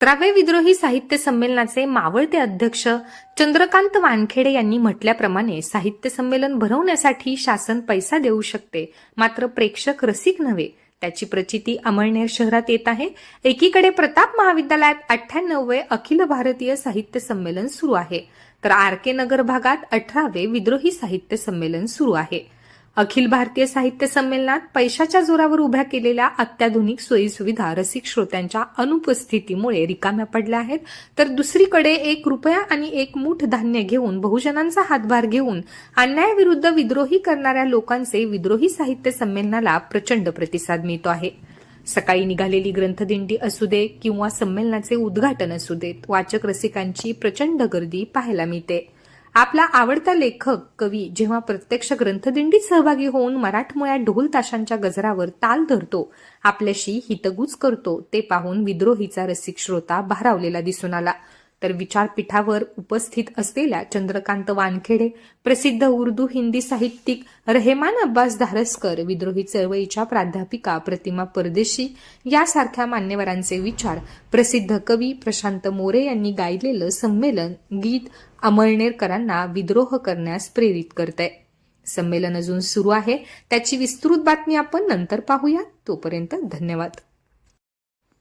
सतरावे विद्रोही साहित्य संमेलनाचे मावळते अध्यक्ष चंद्रकांत वानखेडे यांनी म्हटल्याप्रमाणे साहित्य संमेलन भरवण्यासाठी शासन पैसा देऊ शकते मात्र प्रेक्षक रसिक नव्हे. त्याची प्रचिती अमळनेर शहरात येत आहे. एकीकडे प्रताप महाविद्यालयात अठ्ठ्याण्णववे अखिल भारतीय साहित्य संमेलन सुरू आहे. तर आर के नगर भागात अठरावे विद्रोही साहित्य संमेलन सुरू आहे. अखिल भारतीय साहित्य संमेलनात पैशाच्या जोरावर उभ्या केलेल्या अत्याधुनिक सोयीसुविधा रसिक श्रोत्यांच्या अनुपस्थितीमुळे रिकाम्या पडल्या आहेत. तर दुसरीकडे एक रुपया आणि एक मूठ धान्य घेऊन बहुजनांचा हातभार घेऊन अन्यायाविरुद्ध विद्रोही करणाऱ्या लोकांचे विद्रोही साहित्य संमेलनाला प्रचंड प्रतिसाद मिळतो आहे. सकाळी निघालेली ग्रंथदिंडी असू दे किंवा संमेलनाचे उद्घाटन असू देत वाचक रसिकांची प्रचंड गर्दी पाहायला मिळते. आपला आवडता लेखक कवी जेव्हा प्रत्यक्ष ग्रंथदिंडीत सहभागी होऊन मराठमोळ्या ढोल ताशांच्या गजरावर ताल धरतो आपल्याशी हितगुज करतो ते पाहून विद्रोहीचा रसिक श्रोता भारावलेला दिसून आला. तर विचारपीठावर उपस्थित असलेल्या चंद्रकांत वानखेडे प्रसिद्ध उर्दू हिंदी साहित्यिक रहेमान अब्बास धारसकर विद्रोही चळवळीच्या प्राध्यापिका प्रतिमा परदेशी यासारख्या मान्यवरांचे विचार प्रसिद्ध कवी प्रशांत मोरे यांनी गायलेलं संमेलन गीत अमळनेरकरांना विद्रोह करण्यास प्रेरित करतंय. संमेलन अजून सुरू आहे. त्याची विस्तृत बातमी आपण नंतर पाहूया तोपर्यंत धन्यवाद.